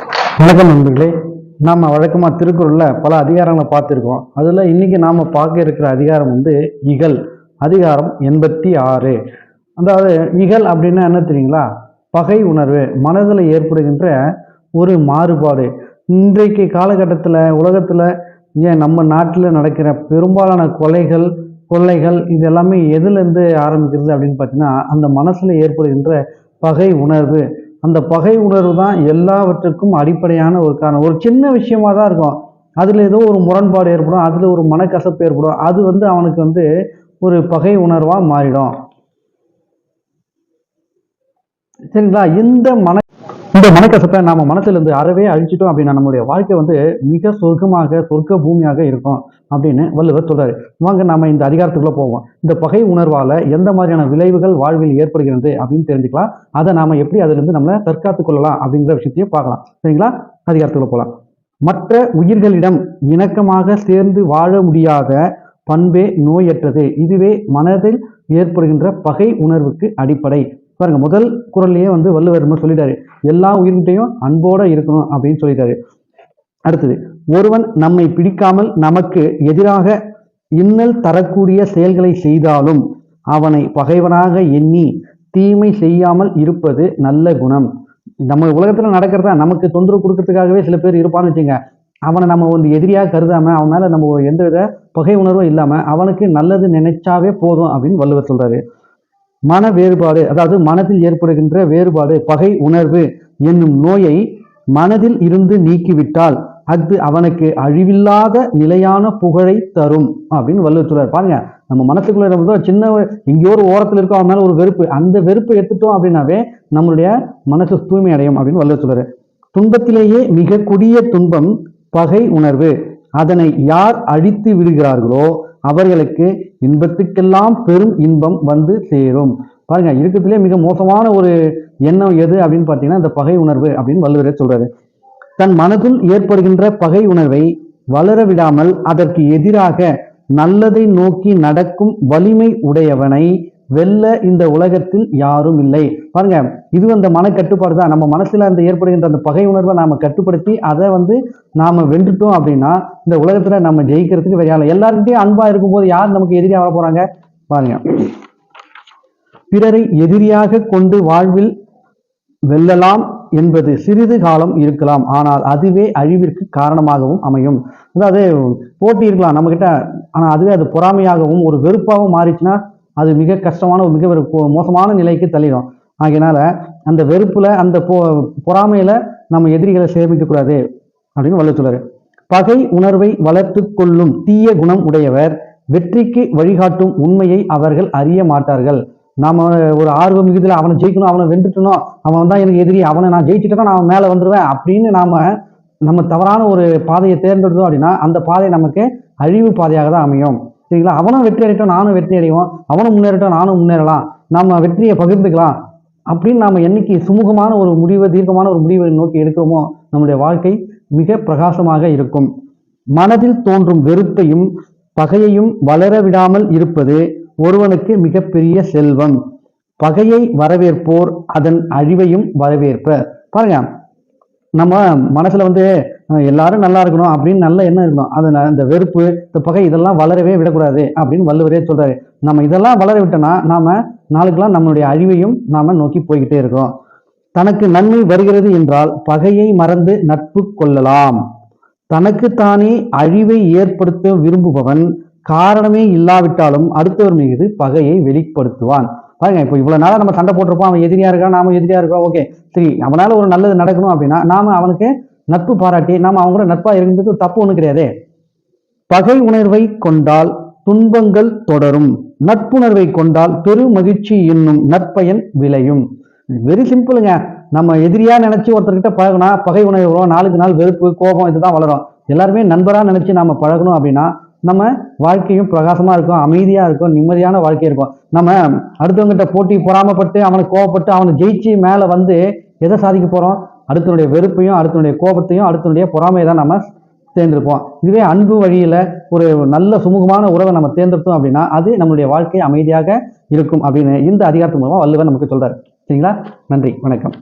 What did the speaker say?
வணக்கம் நண்பர்களே. நாம் வழக்கமாக திருக்குறளில் பல அதிகாரங்களை பார்த்துருக்கோம். அதில் இன்னைக்கு நாம் பார்க்க இருக்கிற அதிகாரம் வந்து இகல். அதிகாரம் எண்பத்தி ஆறு. அதாவது இகல் அப்படின்னா என்ன தெரியுங்களா? பகை உணர்வு மனதில் ஏற்படுகின்ற ஒரு மாறுபாடு. இன்றைக்கு காலகட்டத்தில் உலகத்தில் ஏன் நம்ம நாட்டில் நடக்கிற பெரும்பாலான கொலைகள் கொள்ளைகள் இது எல்லாமே எதுலேருந்து ஆரம்பிக்கிறது அப்படின்னு பார்த்தீங்கன்னா அந்த மனசில் ஏற்படுகின்ற பகை உணர்வு. அந்த பகை உணர்வு தான் எல்லாவற்றுக்கும் அடிப்படையான ஒரு காரணம். ஒரு சின்ன விஷயமா தான் இருக்கும். அதில் ஏதோ ஒரு முரண்பாடு ஏற்படும் அதில் ஒரு மனக்கசப்பு ஏற்படும். அது வந்து அவனுக்கு வந்து ஒரு பகை உணர்வாக மாறிடும். சரிங்களா? இந்த மன இந்த மனக்கசப்பை நாம மனசுலேருந்து அறவே அழிச்சிட்டோம் அப்படின்னா நம்மளுடைய வாழ்க்கை வந்து மிக சொர்க்கமாக சொர்க்க பூமியாக இருக்கும் அப்படின்னு வள்ளுவர் சொல்றாரு. வாங்க நாம இந்த அதிகாரத்துக்குள்ள போவோம். இந்த பகை உணர்வால எந்த மாதிரியான விளைவுகள் வாழ்வில் ஏற்படுகிறது அப்படின்னு தெரிஞ்சுக்கலாம். அதை நாம எப்படி அதிலிருந்து நம்மளை தற்காத்துக் கொள்ளலாம் அப்படிங்கிற விஷயத்தையும் பார்க்கலாம். சரிங்களா? அதிகாரத்துக்குள்ள போகலாம் மற்ற உயிர்களிடம் இணக்கமாக சேர்ந்து வாழ முடியாத பண்பே நோயற்றது. இதுவே மனதில் ஏற்படுகின்ற பகை உணர்வுக்கு அடிப்படை. பாருங்க முதல் குரல்லையே வந்து வள்ளுவர் என்ன சொல்லிட்டாரு. எல்லா உயிர்கிட்டையும் அன்போட இருக்கணும் அப்படின்னு சொல்லிட்டாரு. அடுத்தது ஒருவன் நம்மை பிடிக்காமல் நமக்கு எதிராக இன்னல் தரக்கூடிய செயல்களை செய்தாலும் அவனை பகைவனாக எண்ணி தீமை செய்யாமல் இருப்பது நல்ல குணம். நம்ம உலகத்துல நடக்கிறதா நமக்கு தொந்தரவு கொடுக்கறதுக்காகவே சில பேர் இருப்பான்னு வச்சுங்க. அவனை நம்ம வந்து எதிரியாக கருதாம அவன் மேல நம்ம எந்த வித பகை உணர்வும் இல்லாம அவனுக்கு நல்லது நினைச்சாவே போதும் அப்படின்னு வள்ளுவர் சொல்றாரு. மன வேறுபாடு அதாவது மனதில் ஏற்படுகின்ற வேறுபாடு பகை உணர்வு என்னும் நோயை மனதில் இருந்து நீக்கிவிட்டால் அது அவனுக்கு அழிவில்லாத நிலையான புகழை தரும் அப்படின்னு வள்ளுவர் சொல்றாரு. பாருங்க நம்ம மனசுக்குள்ள சின்ன எங்கேயோ ஒரு ஓரத்தில் இருக்கோம் அவன் மேலே ஒரு வெறுப்பு. அந்த வெறுப்பை எடுத்துட்டோம் அப்படின்னாவே நம்மளுடைய மனசு தூய்மை அடையும் அப்படின்னு வள்ளுவர் சொல்றாரு. துன்பத்திலேயே மிக கொடிய துன்பம் பகை உணர்வு. அதனை யார் அழித்து விடுகிறார்களோ அவர்களுக்கு இன்பத்துக்கெல்லாம் பெரும் இன்பம் வந்து சேரும். பாருங்க இருக்கிறதுலே மிக மோசமான ஒரு எண்ணம் எது அப்படின்னு பார்த்தீங்கன்னா இந்த பகை உணர்வு அப்படின்னு வள்ளுவரே சொல்றாரு. தன் மனதில் ஏற்படுகின்ற பகை உணர்வை வளர விடாமல் அதற்கு எதிராக நல்லதை நோக்கி நடக்கும் வலிமை உடையவனை வெல்ல இந்த உலகத்தில் யாரும் இல்லை. பாருங்க இது அந்த மன கட்டுப்பாடு தான். நம்ம மனசுல அந்த ஏற்படுகின்ற அந்த பகை உணர்வை நாம கட்டுப்படுத்தி அதை வந்து நாம வென்றுட்டோம் அப்படின்னா இந்த உலகத்துல நம்ம ஜெயிக்கிறதுக்கு வேற எல்லாருக்கிட்டையும் அன்பா இருக்கும்போது யார் நமக்கு எதிரியா வர போறாங்க? பாருங்க. பிறரை எதிரியாக கொண்டு வாழ்வில் வெல்லலாம் என்பது சிறிது காலம் இருக்கலாம். ஆனால் அதுவே அழிவிற்கு காரணமாகவும் அமையும். அதாவது போட்டி இருக்கலாம் நம்ம கிட்ட. ஆனா அதுவே அது பொறாமையாகவும் ஒரு வெறுப்பாகவும் மாறிச்சுன்னா அது மிக கஷ்டமான ஒரு மிக ஒரு மோசமான நிலைக்கு தள்ளிடும். ஆகையினால அந்த வெறுப்புல அந்த பொ பொறாமையில நம்ம எதிரிகளை சேமிக்க கூடாது அப்படின்னு வள்ளுவர் சொல்றாரு. பகை உணர்வை வளர்த்து கொள்ளும் தீய குணம் உடையவர் வெற்றிக்கு வழிகாட்டும் உண்மையை அவர்கள் அறிய மாட்டார்கள். நாம ஒரு ஆர்வம் மிகுதியில் அவனை ஜெயிக்கணும் அவனை வென்றுட்டணும் அவன் தான் எனக்கு எதிரி அவனை நான் ஜெயிச்சுட்டா நான் மேலே வந்துடுவேன் அப்படின்னு நாம நம்ம தவறான ஒரு பாதையை தேர்ந்தெடுத்தோம் அப்படின்னா அந்த பாதை நமக்கு அழிவு பாதையாக தான் அமையும். சரிங்களா? அவனும் வெற்றி அடையட்டும் நானும் வெற்றி அடைவோம். அவனும் முன்னேறட்டும் நானும் முன்னேறலாம். நம்ம வெற்றியை பகிர்ந்துக்கலாம். அப்படின்னு நாம் என்னைக்கு சுமூகமான ஒரு முடிவை தீர்க்கமான ஒரு முடிவை நோக்கி எடுக்கிறோமோ நம்முடைய வாழ்க்கை மிக பிரகாசமாக இருக்கும். மனதில் தோன்றும் வெறுப்பையும் பகையையும் வளர விடாமல் இருப்பது ஒருவனுக்கு மிகப்பெரிய செல்வம். பகையை வரவேற்போர் அதன் அழிவையும் வரவேற்பர். பாருங்க நம்ம மனசில் வந்து எல்லாரும் நல்லா இருக்கணும் அப்படின்னு நல்ல எண்ணம் இருக்கணும். அது ந- இந்த வெறுப்பு இந்த பகை இதெல்லாம் வளரவே விடக்கூடாது அப்படின்னு வள்ளுவரே சொல்கிறாரு நம்ம இதெல்லாம் வளர விட்டோம்னா நாம் நாளுக்கெல்லாம் நம்மளுடைய அழிவையும் நாம் நோக்கி போய்கிட்டே இருக்கோம். தனக்கு நன்மை வருகிறது என்றால் பகையை மறந்து நட்பு கொள்ளலாம். தனக்குத்தானே அழிவை ஏற்படுத்த விரும்புபவன் காரணமே இல்லாவிட்டாலும் அடுத்தவர் மீது பகையை வெளிப்படுத்துவான். பாருங்க இப்போ இவ்வளோ நாளாக நம்ம சண்டை போட்டிருப்போம் அவன் எதிரியாக இருக்கா நாம எதிரியாக இருக்கா ஓகே சரி அவனால் ஒரு நல்லது நடக்கணும் அப்படின்னா நாம அவனுக்கு நட்பு பாராட்டி நாம அவங்க கூட நட்பாக இருக்கிறது ஒரு தப்பு ஒன்றும் கிடையாதே. பகை உணர்வை கொண்டால் துன்பங்கள் தொடரும். நட்புணர்வை கொண்டால் பெரு மகிழ்ச்சி என்னும் நற்பயன் விளையும். வெரி சிம்பிளுங்க நம்ம எதிரியா நினைச்சு ஒருத்தர்கிட்ட பழகினா பகை உணர்வு நாளுக்கு நாள் வெறுப்பு கோபம் இதுதான் வளரும். எல்லாருமே நண்பராக நினைச்சு நாம பழகணும் அப்படின்னா நம்ம வாழ்க்கையும் பிரகாசமாக இருக்கும் அமைதியாக இருக்கும் நிம்மதியான வாழ்க்கை இருக்கும். நம்ம அடுத்தவங்ககிட்ட போட்டி பொறாமப்பட்டு அவனை கோவப்பட்டு அவனை ஜெயிச்சு மேலே வந்து எதை சாதிக்க போகிறோம் அடுத்தனுடைய வெறுப்பையும் அடுத்தனுடைய கோபத்தையும் அடுத்தனுடைய பொறாமையை தான் நம்ம தேர்ந்தெடுப்போம். இதுவே அன்பு வழியில் ஒரு நல்ல சுமூகமான உறவை நம்ம தேர்ந்தெடுத்தோம் அப்படின்னா அது நம்மளுடைய வாழ்க்கை அமைதியாக இருக்கும் அப்படின்னு இந்த அதிகாரத்து மூலமாக வள்ளுவர் நமக்கு சொல்கிறார் சரிங்களா? நன்றி வணக்கம்.